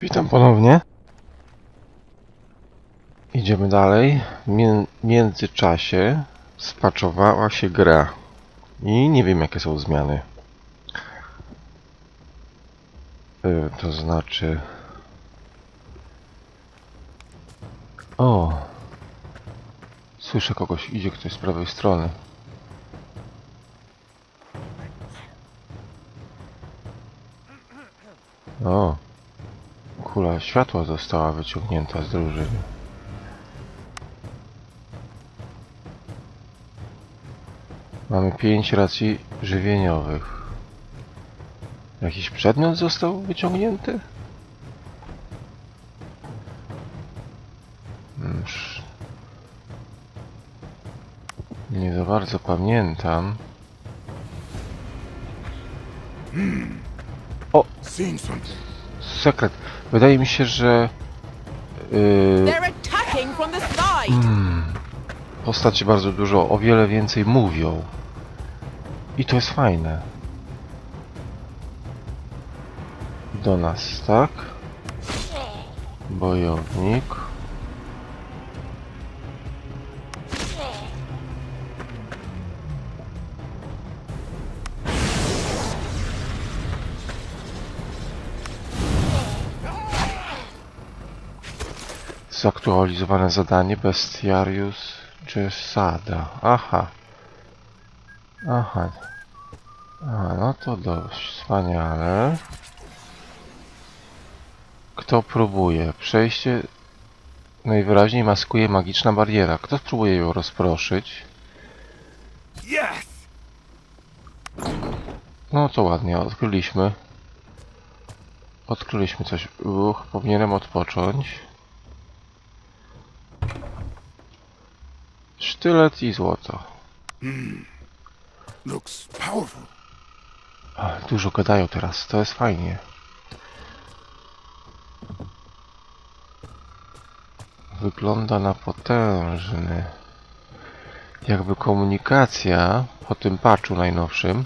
Witam ponownie. Idziemy dalej. W mię- międzyczasie spaczowała się gra. I nie wiem jakie są zmiany. Y, to znaczy... O! Słyszę kogoś, idzie ktoś z prawej strony. O! Kula światła została wyciągnięta z drużyny. Mamy pięć racji żywieniowych. Jakiś przedmiot został wyciągnięty? Hmm, Nie za bardzo pamiętam. Seen something. Sekret. Wydaje mi się, że... Yy! Hmm. Postacie bardzo dużo, o wiele więcej mówią. I to jest fajne. Do nas, tak? Bojownik. Zaktualizowane zadanie Bestiarius Jesada. Aha. Aha. A, no to dość wspaniale. Kto próbuje? Przejście najwyraźniej maskuje magiczna bariera. Kto spróbuje ją rozproszyć? No to ładnie, odkryliśmy. Odkryliśmy coś. Uch, powinienem odpocząć. Sztylet i złoto. Looks powerful. Ach, Dużo gadają teraz, to jest fajnie. Wygląda na potężny. Jakby komunikacja po tym patchu najnowszym,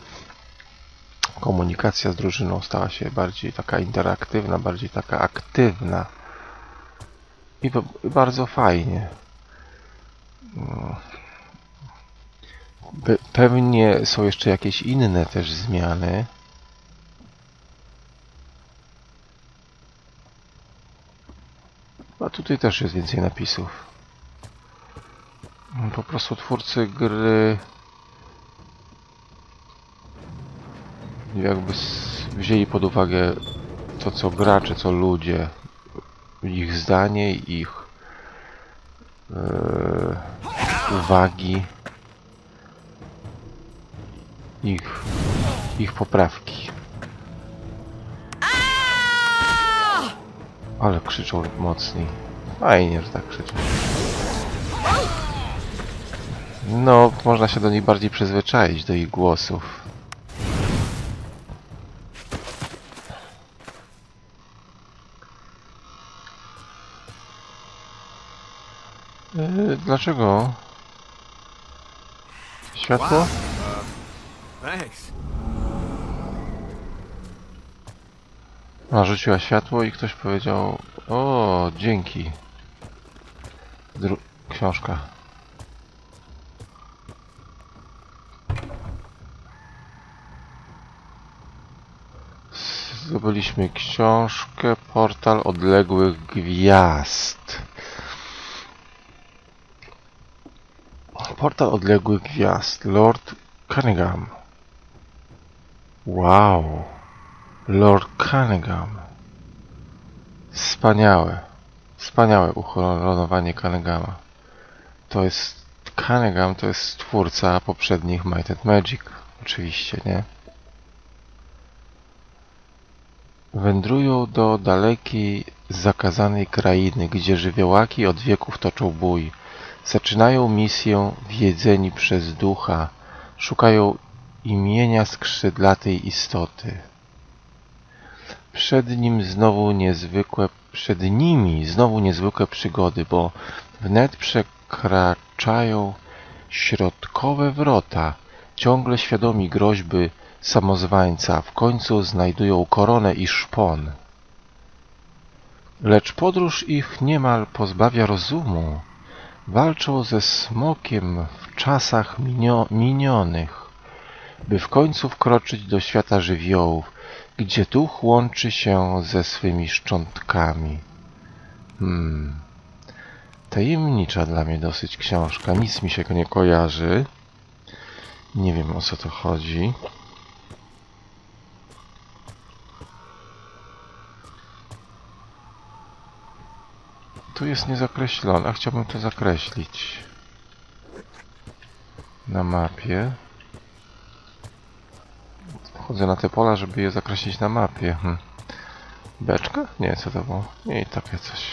komunikacja z drużyną stała się bardziej taka interaktywna, bardziej taka aktywna. I bardzo fajnie. Mm. Pe- Pewnie są jeszcze jakieś inne też zmiany. A tutaj też jest więcej napisów. Po prostu twórcy gry jakby wzięli pod uwagę to co gracze, co ludzie, ich zdanie, ich e, uwagi ich, ich poprawki. Ale krzyczą mocniej. Fajnie, że tak krzyczą. No, można się do nich bardziej przyzwyczaić, do ich głosów. Dlaczego? Światło? Thanks. A, rzuciła światło i ktoś powiedział O, dzięki. Dru książka. Zdobyliśmy książkę Portal Odległych Gwiazd. Portal Odległych Gwiazd. Lord Cunningham. Wow. Lord Cunningham. Wspaniałe. Wspaniałe uhonorowanie Cunninghama. To jest... Cunningham to jest twórca poprzednich Might and Magic. Oczywiście, nie? Wędrują do dalekiej, zakazanej krainy, gdzie żywiołaki od wieków toczą bój. Zaczynają misję wiedzeni przez ducha. Szukają imienia skrzydlatej istoty. Przed nim znowu niezwykłe, przed nimi znowu niezwykłe przygody, bo wnet przekraczają środkowe wrota, ciągle świadomi groźby samozwańca, w końcu znajdują koronę i szpon. Lecz podróż ich niemal pozbawia rozumu. Walczą ze smokiem w czasach minio minionych, by w końcu wkroczyć do świata żywiołów, gdzie duch łączy się ze swymi szczątkami. Hmm. Tajemnicza dla mnie dosyć książka. Nic mi się nie kojarzy. Nie wiem o co to chodzi. Tu jest niezakreślone. Chciałbym to zakreślić. Na mapie. Wchodzę na te pola, żeby je zakreślić na mapie. Hm. Beczka? Nie, co to było? Nie, takie coś.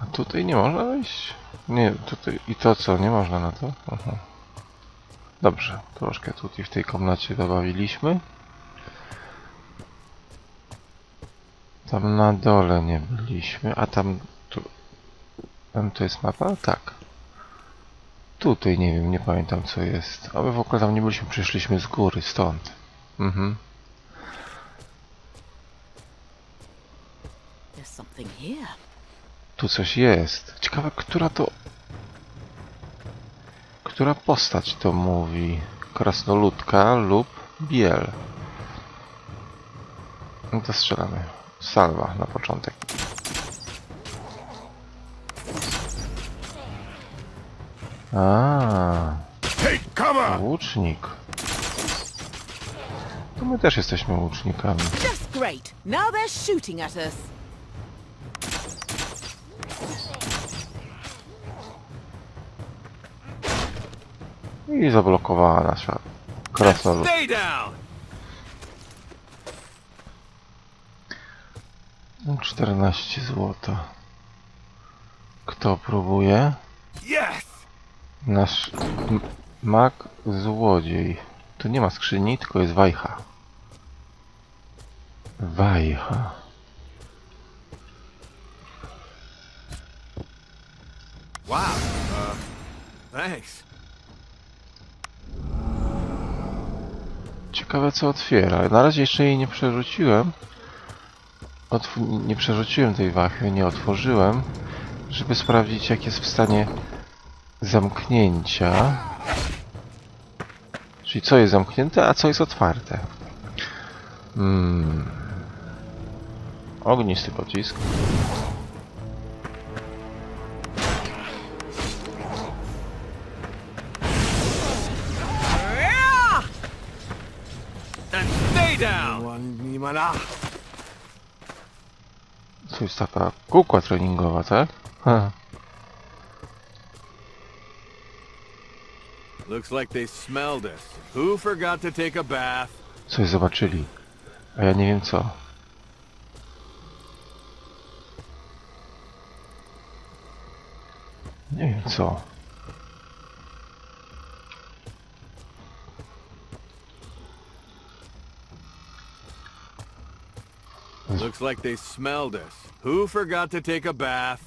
A tutaj nie można wejść? Nie, tutaj i to co, nie można na to? Aha. Dobrze, troszkę tutaj w tej komnacie dobawiliśmy. Tam na dole nie byliśmy, a tam tu... Tam to jest mapa? Tak. Tutaj nie wiem, nie pamiętam co jest. A my w ogóle tam nie byliśmy, przyszliśmy z góry, stąd. Mhm. Tu coś jest. Ciekawe, która to... Która postać to mówi? Krasnoludka lub biel. No to strzelamy. Salwa na początek. A, łucznik. To my też jesteśmy łucznikami. Just great. Now they're shooting at us. I zablokowała nasza krasnolud. Stay down! 14 złota. Kto próbuje? Nasz m- mag złodziej. Tu nie ma skrzyni, tylko jest wajcha. Wajcha. Wow. Uh, thanks. Ciekawe co otwiera. Na razie jeszcze jej nie przerzuciłem. Otw- nie przerzuciłem tej wachy, nie otworzyłem, żeby sprawdzić jak jest w stanie zamknięcia. Czyli co jest zamknięte, a co jest otwarte. Hmm. Ognisty pocisk. Jest taka kukła treningowa, tak? Ha. Looks like they smelled us. Who forgot to take a bath? Coś zobaczyli. A ja nie wiem co. Nie wiem co. Looks like they smelled us. Who forgot to take a bath?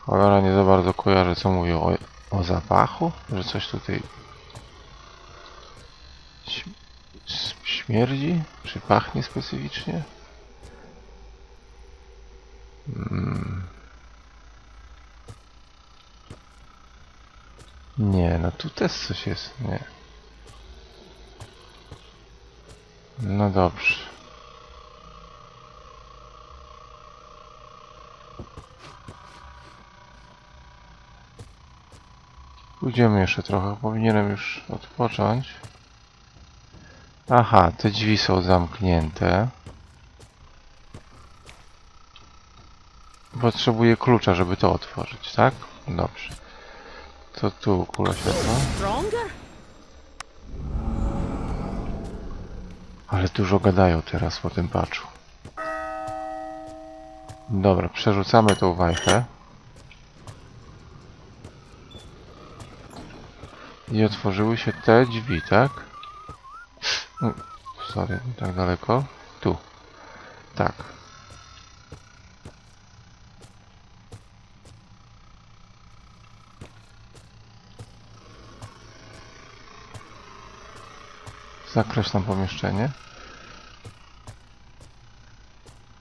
Cholera nie za bardzo kojarzę co mówią o, o zapachu, że coś tutaj śmierdzi, czy pachnie specyficznie. Mm. Nie, no tu też coś jest, nie. No dobrze. Pójdziemy jeszcze trochę, powinienem już odpocząć. Aha, te drzwi są zamknięte. Potrzebuję klucza, żeby to otworzyć, tak? Dobrze. To tu kula światła. Ale dużo gadają teraz po tym patchu. Dobra, przerzucamy tą wajchę. I otworzyły się te drzwi, tak? Mm, Sorry, tak daleko. Tu. Tak. Zakreślam pomieszczenie.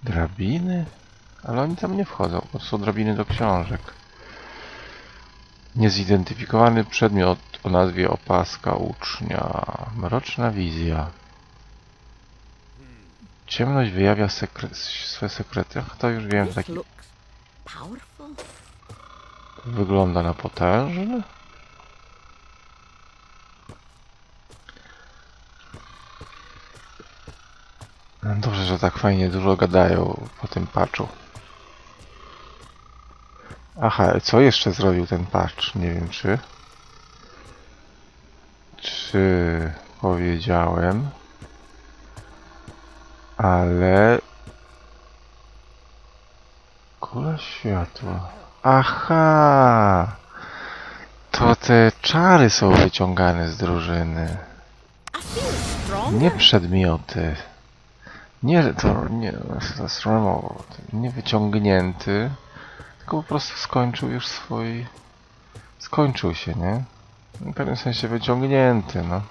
Drabiny? Ale oni tam nie wchodzą, bo są drabiny do książek. Niezidentyfikowany przedmiot o nazwie opaska ucznia. Mroczna wizja. Ciemność wyjawia sekre swe sekrety. Ach, to już wiem, taki wygląda na potężny. Dobrze, że tak fajnie dużo gadają po tym patchu. Aha, co jeszcze zrobił ten patch? Nie wiem czy... Czy powiedziałem... Ale... Kula światła. Aha! To te czary są wyciągane z drużyny. Nie przedmioty. Nie, to nie, remote. Nie wyciągnięty, tylko po prostu skończył już swój... Skończył się, nie? W pewnym sensie wyciągnięty, no.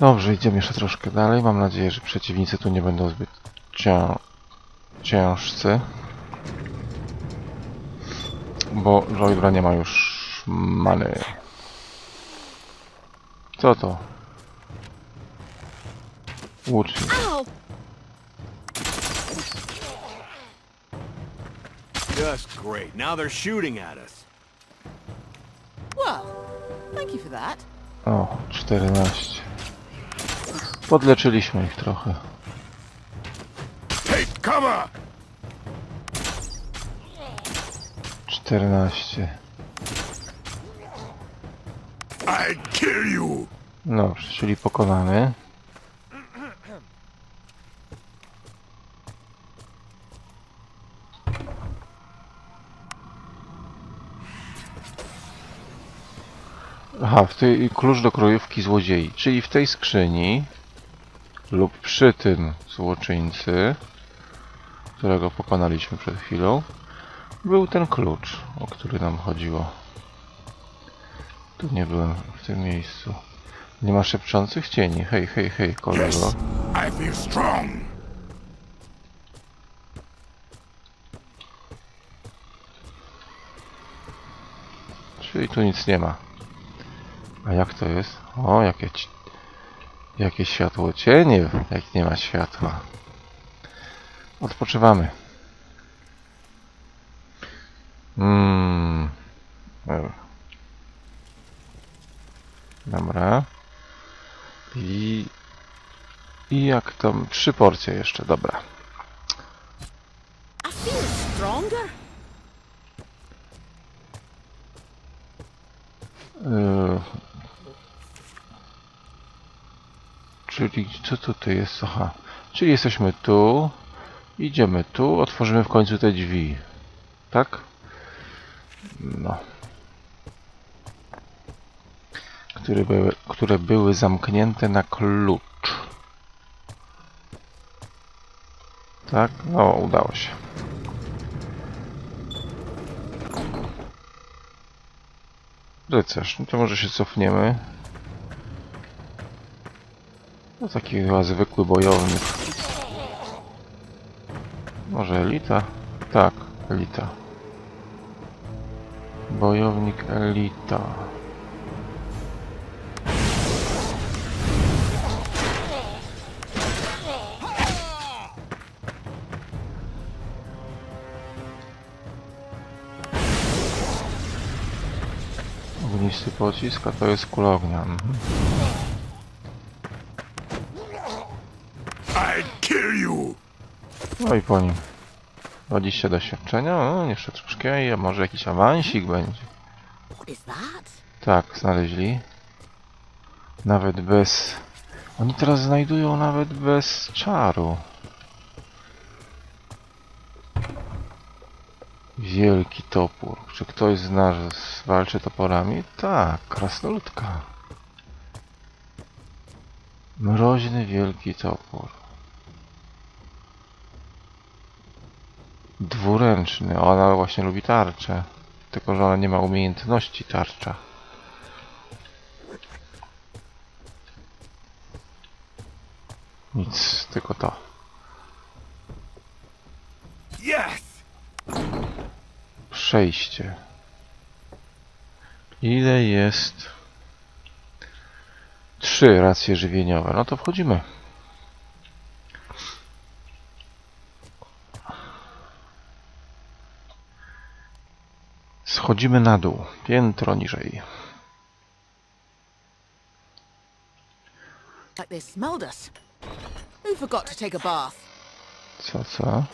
Dobrze, idziemy jeszcze troszkę dalej. Mam nadzieję, że przeciwnicy tu nie będą zbyt cię... ciężcy. Bo Joydra nie ma już many. Co to? Ow! Just great. Now they're shooting at us. Well, thank you for that. O, 14. Podleczyliśmy ich trochę. Take cover! 14. I'd kill you! Dobrze, czyli pokonany. Aha, w tej klucz do krojówki złodziei, czyli w tej skrzyni lub przy tym złoczyńcy, którego pokonaliśmy przed chwilą, był ten klucz, o który nam chodziło. Tu nie byłem w tym miejscu. Nie ma szepczących cieni. Hej, hej, hej, kolego. Czyli tu nic nie ma. A jak to jest? O, jakie, jakie światło cienie, jak nie ma światła. Odpoczywamy. Mm. E. Dobra. I... I jak to... Trzy porcje jeszcze, dobra. Yy. Czyli co tutaj jest? Aha. Czyli jesteśmy tu. Idziemy tu. Otworzymy w końcu te drzwi. Tak? No. Które były, które były zamknięte na klucz. Tak? No, udało się. Rycerz, no to może się cofniemy. No taki chyba zwykły bojownik. Może elita? Tak, elita. Bojownik elita. Ognisty pocisk, a to jest kula ognia. Mhm. No i po nim. 20 doświadczenia, no jeszcze troszkę, a może jakiś awansik będzie. Tak, znaleźli. Nawet bez... Oni teraz znajdują nawet bez czaru. Wielki topór. Czy ktoś z nas walczy toporami? Tak, krasnoludka. Mroźny wielki topór. Dwuręczny. Ona właśnie lubi tarczę. Tylko, że ona nie ma umiejętności tarcza. Nic, tylko to. Przejście. Ile jest? Trzy racje żywieniowe. No to wchodzimy. Schodzimy na dół. Piętro niżej. Co, co?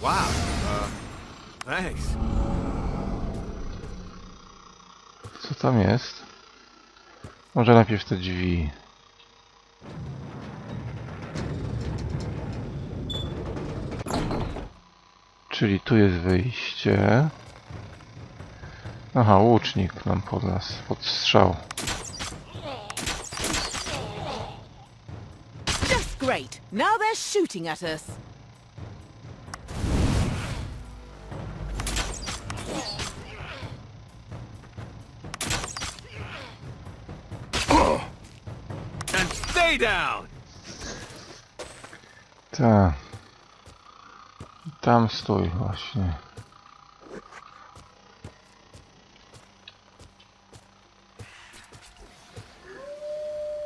Wow. Uh, thanks. Co tam jest? Może najpierw te drzwi. Czyli tu jest wyjście. Aha, łucznik nam pod nas, pod strzał. Just great. Now they're shooting at us. And stay down! Tak. Tam stój właśnie.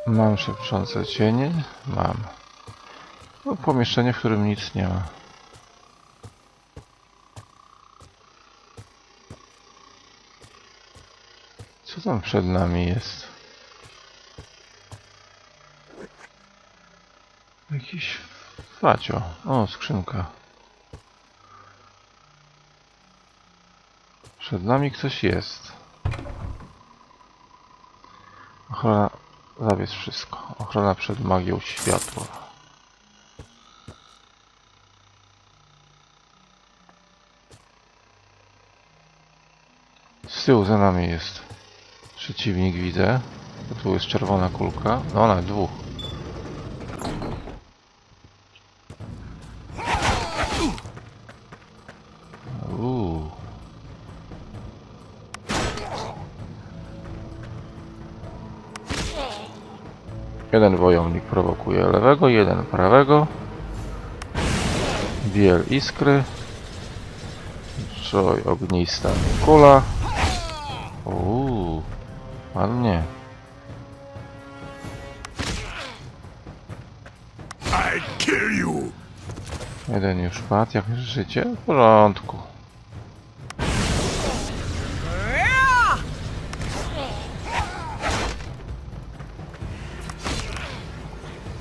Mam szepczące cienie? Mam. No, pomieszczenie, w którym nic nie ma. Co tam przed nami jest? Jakiś facio. O, skrzynka. Przed nami ktoś jest. Ochrona... Zabierz wszystko. Ochrona przed magią światła. Z tyłu za nami jest przeciwnik, widzę. Tu jest czerwona kulka. No, nawet dwóch. Jeden wojownik prowokuje lewego, jeden prawego. Biel iskry. Troj ognista kula. Uuu. Ładnie. Jeden już padł, jak życie? W porządku.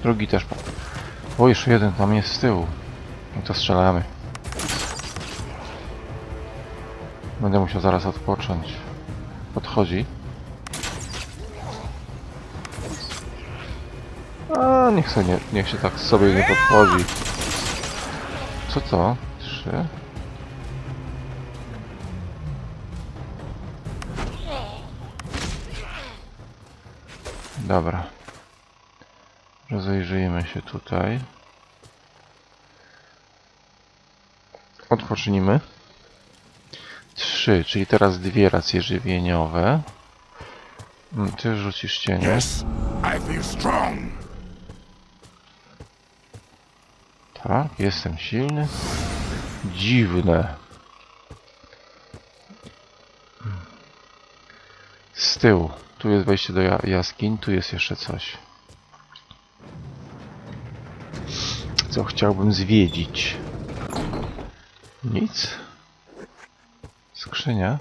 Drugi też padł. O, jeszcze jeden tam jest z tyłu. No to strzelamy. Będę musiał zaraz odpocząć. Podchodzi. A, niech, sobie nie, niech się tak sobie nie podchodzi. Co to? Trzy? Dobra. Rozejrzyjmy się tutaj. Odpocznijmy. Trzy, czyli teraz dwie racje żywieniowe. Mm, Ty rzucisz cienie. Yes, I feel strong. Tak, jestem silny. Dziwne. Z tyłu. Tu jest wejście do ja jaskiń, tu jest jeszcze coś. Co chciałbym zwiedzić? Nic. Skrzynia.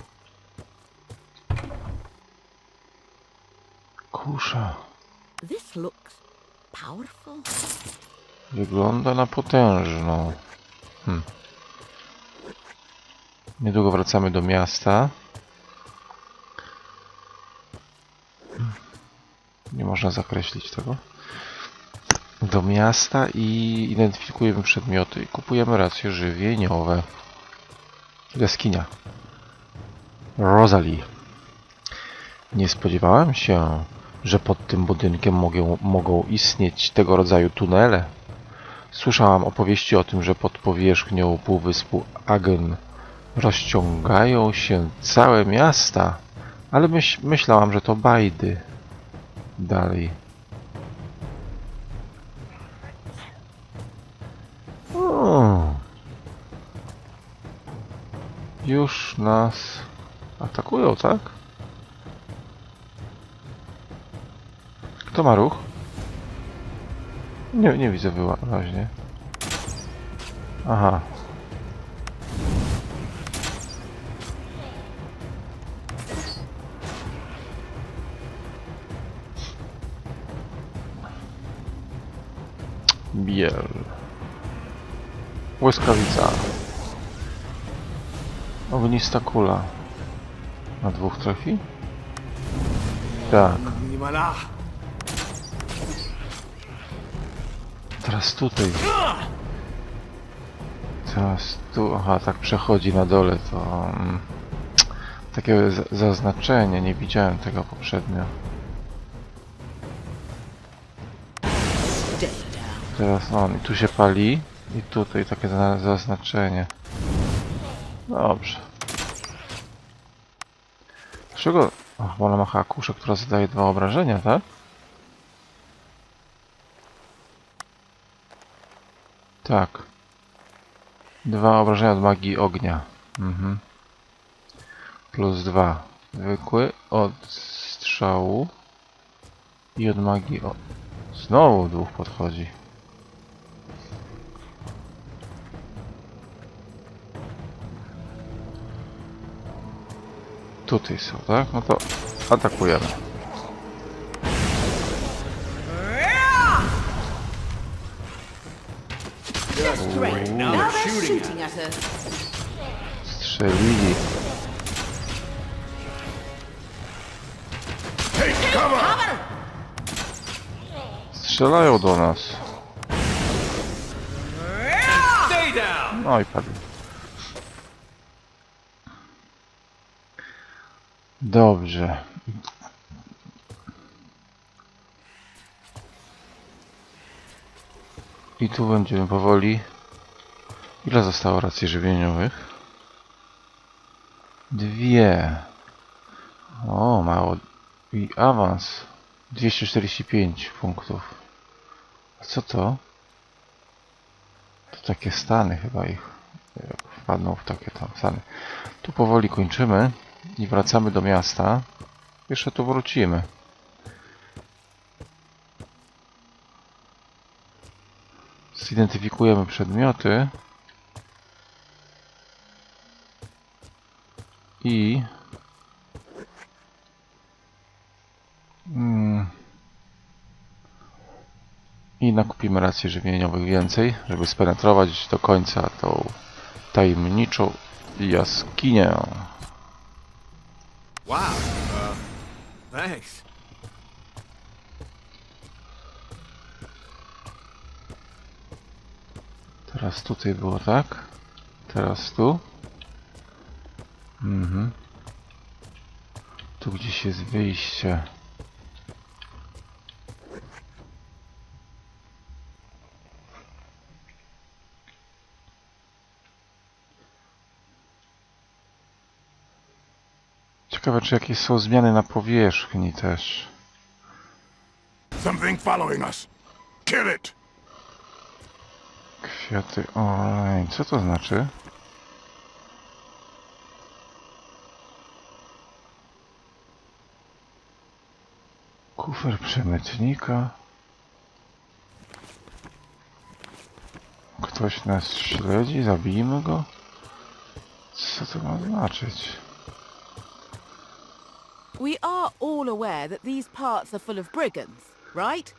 Kusza. Wygląda na potężną. Hmm. Niedługo wracamy do miasta. Hmm. Nie można zakreślić tego. Do miasta i identyfikujemy przedmioty kupujemy racje żywieniowe. Jaskinia. Rosalie. Nie spodziewałem się, że pod tym budynkiem mogą, mogą istnieć tego rodzaju tunele. Słyszałam opowieści o tym, że pod powierzchnią półwyspu Agen rozciągają się całe miasta, ale myśl, myślałam, że to bajdy. dalej. Już nas atakują, tak? Kto ma ruch? Nie, nie widzę wyraźnie. Aha. Biel. Błyskawica. Ognista kula. Na dwóch trafi? Tak. Teraz tutaj. Teraz tu. Aha, tak przechodzi na dole to. mm, Takie zaznaczenie. Nie widziałem tego poprzednio. Teraz on i tu się pali i tutaj takie za- zaznaczenie. Dobrze. Dlaczego? Ach, bo ona ma chyba kuszę, która zadaje dwa obrażenia, tak? Tak. Dwa obrażenia od magii ognia. Mhm. Plus dwa. Zwykły od strzału i od magii o... Znowu dwóch podchodzi. Tutaj są, tak? No to atakujemy. Strzelili. Strzelają do nas. No i padli. Dobrze. I tu będziemy powoli. Ile zostało racji żywieniowych? Dwie. O, mało. I awans. 245 punktów. A co to? To takie stany chyba ich. Wpadną w takie tam stany. Tu powoli kończymy i wracamy do miasta. Jeszcze tu wrócimy. Zidentyfikujemy przedmioty. I... Mm, i nakupimy racji żywieniowych więcej, żeby spenetrować do końca tą tajemniczą jaskinię. Wow. Uh, thanks. Teraz tutaj było tak. Teraz tu. Mhm. Tu gdzieś jest wyjście. Ciekawe, czy jakieś są zmiany na powierzchni też. Something following us. Kill it. Kwiaty olej. Co to znaczy? Kufer przemytnika. Ktoś nas śledzi, zabijmy go? Co to ma znaczyć? We are all aware that these parts are full of brigands, right?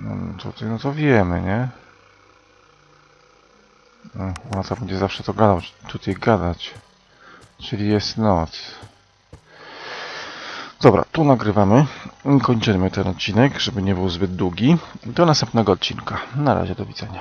No, tutaj, no to wiemy, nie? No, to będzie zawsze to gadał, tutaj gadać. Czyli jest noc. Dobra, tu nagrywamy. Kończymy ten odcinek, żeby nie był zbyt długi. Do następnego odcinka. Na razie, do widzenia.